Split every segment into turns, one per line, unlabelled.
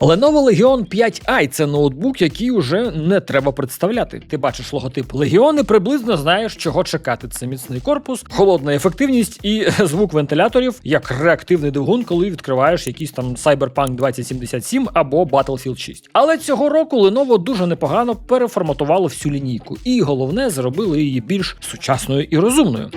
Lenovo Legion 5i це ноутбук, який уже не треба представляти. Ти бачиш логотип Legion і приблизно знаєш, чого чекати. Це міцний корпус, холодна ефективність і звук вентиляторів, як реактивний двигун, коли відкриваєш якийсь там Cyberpunk 2077 або Battlefield 6. Але цього року Lenovo дуже непогано переформатувало всю лінійку, і головне зробили її більш сучасною і розумною.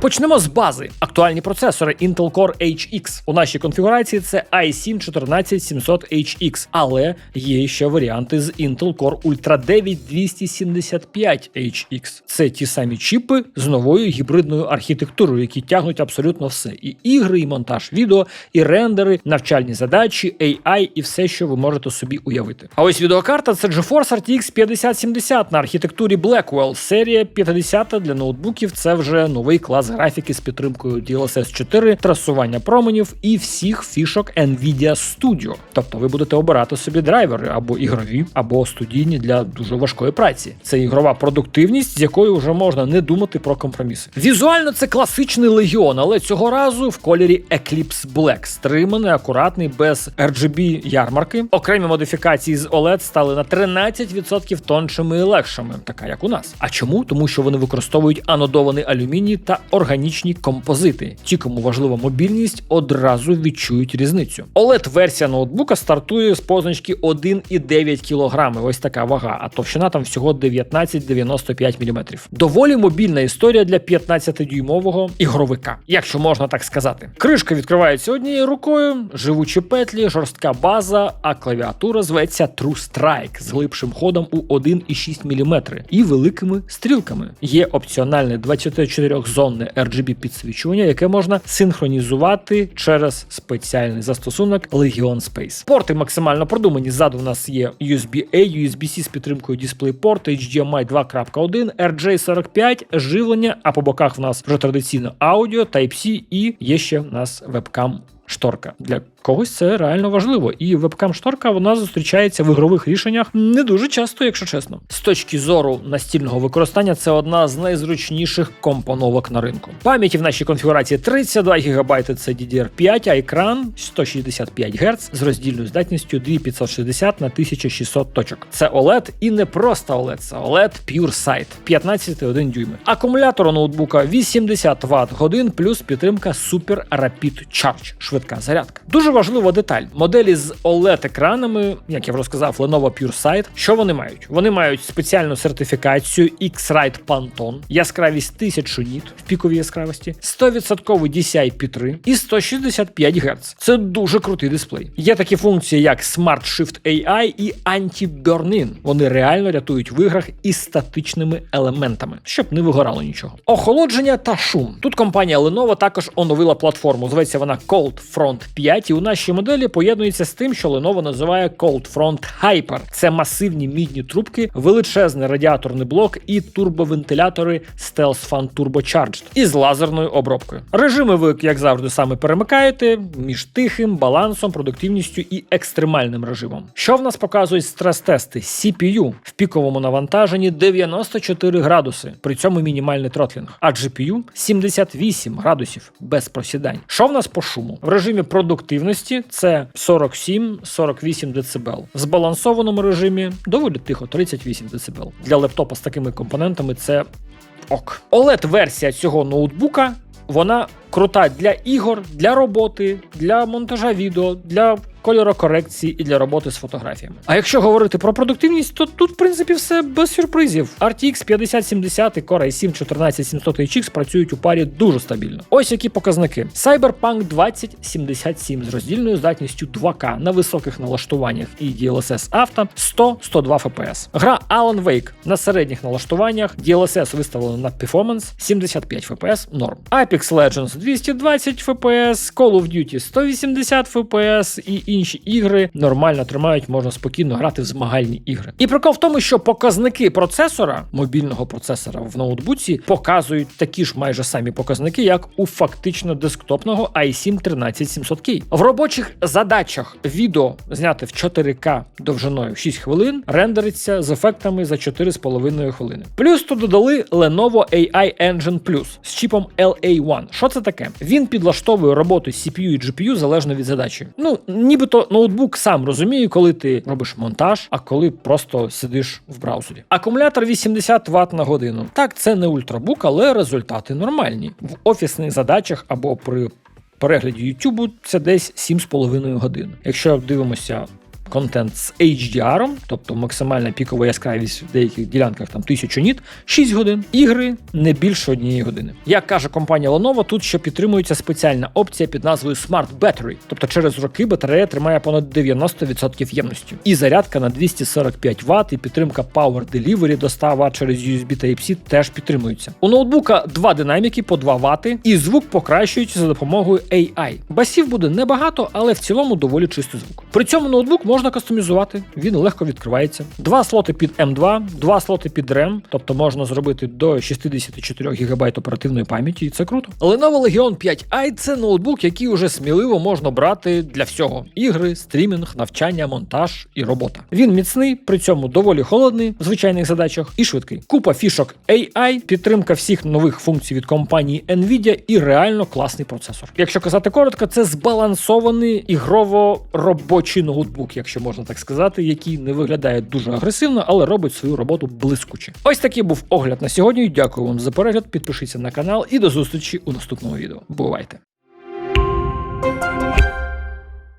Почнемо з бази. Актуальні процесори Intel Core HX. У нашій конфігурації це i7 14700HX, але є ще варіанти з Intel Core Ultra 9 275HX. Це ті самі чіпи з новою гібридною архітектурою, які тягнуть абсолютно все: і ігри, і монтаж відео, і рендери, навчальні задачі, AI і все, що ви можете собі уявити. А ось відеокарта це GeForce RTX 5070 на архітектурі Blackwell. Серія 50 для ноутбуків це вже новий клас графіки з підтримкою DLSS 4, трасування променів і всіх фішок Nvidia Studio. Тобто ви будете обирати собі драйвери або ігрові, або студійні для дуже важкої праці. Це ігрова продуктивність, з якою вже можна не думати про компроміси. Візуально це класичний легіон, але цього разу в кольорі Eclipse Black. стриманий, акуратний, без RGB ярмарки. Окремі модифікації з OLED стали на 13% тоншими і легшими, така як у нас. А чому? Тому що вони використовують анодований алюміній та органічні композити. Ті, кому важлива мобільність, одразу відчують різницю. oled версія ноутбука стартує з позначки 1,9 кг. Ось така вага, а товщина там всього 19,95 мм. Доволі мобільна історія для 15-дюймового ігровика, якщо можна так сказати. Кришка відкривається однією рукою, живучі петлі, жорстка база, а клавіатура зветься True Strike з глибшим ходом у 1,6 мм і великими стрілками. Є опціональне 24-зонне RGB підсвічування, яке можна синхронізувати через спеціальний застосунок Legion Space. Порти максимально продумані. Ззаду в нас є USB-A, USB-C з підтримкою DisplayPort, HDMI 2.1, RJ45, живлення, а по боках в нас вже традиційно аудіо, Type-C і є ще в нас вебкам. Шторка для когось це реально важливо, і вебкам шторка вона зустрічається в ігрових рішеннях не дуже часто, якщо чесно. З точки зору настільного використання, це одна з найзручніших компоновок на ринку. Пам'яті в нашій конфігурації 32 ГБ це DDR5, а екран 165 Гц з роздільною здатністю 2560 на 1600 точок. Це OLED і не просто OLED, це OLED PureSight 15,1 дюйми. Акумулятор у ноутбука 80 Вт годин плюс підтримка Super Rapid Charge швидка зарядка. Дуже важлива деталь. Моделі з OLED-екранами, як я вже розказав, Lenovo PureSight, що вони мають? Вони мають спеціальну сертифікацію X-Rite Pantone, яскравість 1000 ніт в піковій яскравості, 100% DCI P3 і 165 Гц. Це дуже крутий дисплей. Є такі функції, як Smart Shift AI і Anti-Burn-In. Вони реально рятують в іграх із статичними елементами, щоб не вигорало нічого. Охолодження та шум. Тут компанія Lenovo також оновила платформу. Зветься вона Cold Front 5, і у нашій моделі поєднується з тим, що Lenovo називає Cold Front Hyper. Це масивні мідні трубки, величезний радіаторний блок і турбовентилятори Stealth Fan Turbocharged із лазерною обробкою. Режими ви, як завжди, саме перемикаєте між тихим, балансом, продуктивністю і екстремальним режимом. Що в нас показують стрес-тести? CPU в піковому навантаженні 94 градуси, при цьому мінімальний тротлінг, а GPU 78 градусів без просідань. Що в нас по шуму? В режимі продуктивності це 47-48 дБ. В збалансованому режимі доволі тихо 38 дБ. Для лептопа з такими компонентами це ок. OLED-версія цього ноутбука. Вона крута для ігор, для роботи, для монтажа відео, для кольорокорекції і для роботи з фотографіями. А якщо говорити про продуктивність, то тут, в принципі, все без сюрпризів. RTX 5070 і Core i7 14700HX працюють у парі дуже стабільно. Ось які показники: Cyberpunk 2077 з роздільною здатністю 2К на високих налаштуваннях і DLSS Auto 100-102 FPS. Гра Alan Wake на середніх налаштуваннях, DLSS виставлено на Performance 75 FPS норм. Apex Legends 220 FPS, Call of Duty 180 FPS і інші ігри нормально тримають, можна спокійно грати в змагальні ігри. І прикол в тому, що показники процесора, мобільного процесора в ноутбуці, показують такі ж майже самі показники, як у фактично десктопного i7 13700K. В робочих задачах відео зняти в 4К довжиною 6 хвилин, рендериться з ефектами за 4,5 хвилини. Плюс тут додали Lenovo AI Engine Plus з чіпом LA1. Що це таке? Він підлаштовує роботу CPU і GPU залежно від задачі. Ну, нібито ноутбук сам розуміє, коли ти робиш монтаж, а коли просто сидиш в браузері. Акумулятор 80 Вт на годину. Так, це не ультрабук, але результати нормальні. В офісних задачах або при перегляді YouTube це десь 7,5 годин. Якщо дивимося контент з HDR, тобто максимальна пікова яскравість в деяких ділянках там 1000 ніт, 6 годин. Ігри не більше однієї години. Як каже компанія Lenovo, тут ще підтримується спеціальна опція під назвою Smart Battery, тобто через роки батарея тримає понад 90% ємності. І зарядка на 245 Вт, і підтримка Power Delivery до 100 Вт через USB Type-C теж підтримуються. У ноутбука два динаміки по 2 Вт, і звук покращується за допомогою AI. Басів буде небагато, але в цілому доволі чистий звук. При цьому ноутбук можна кастомізувати, він легко відкривається. Два слоти під M2, два слоти під RAM, тобто можна зробити до 64 ГБ оперативної пам'яті, і це круто. Lenovo Legion 5i це ноутбук, який уже сміливо можна брати для всього: ігри, стрімінг, навчання, монтаж і робота. Він міцний, при цьому доволі холодний в звичайних задачах і швидкий. Купа фішок AI, підтримка всіх нових функцій від компанії Nvidia і реально класний процесор. Якщо казати коротко, це збалансований ігрово-робочий ноутбук, якщо можна так сказати, який не виглядає дуже агресивно, але робить свою роботу блискуче. Ось такий був огляд на сьогодні. Дякую вам за перегляд. Підпишіться на канал і до зустрічі у наступному відео. Бувайте!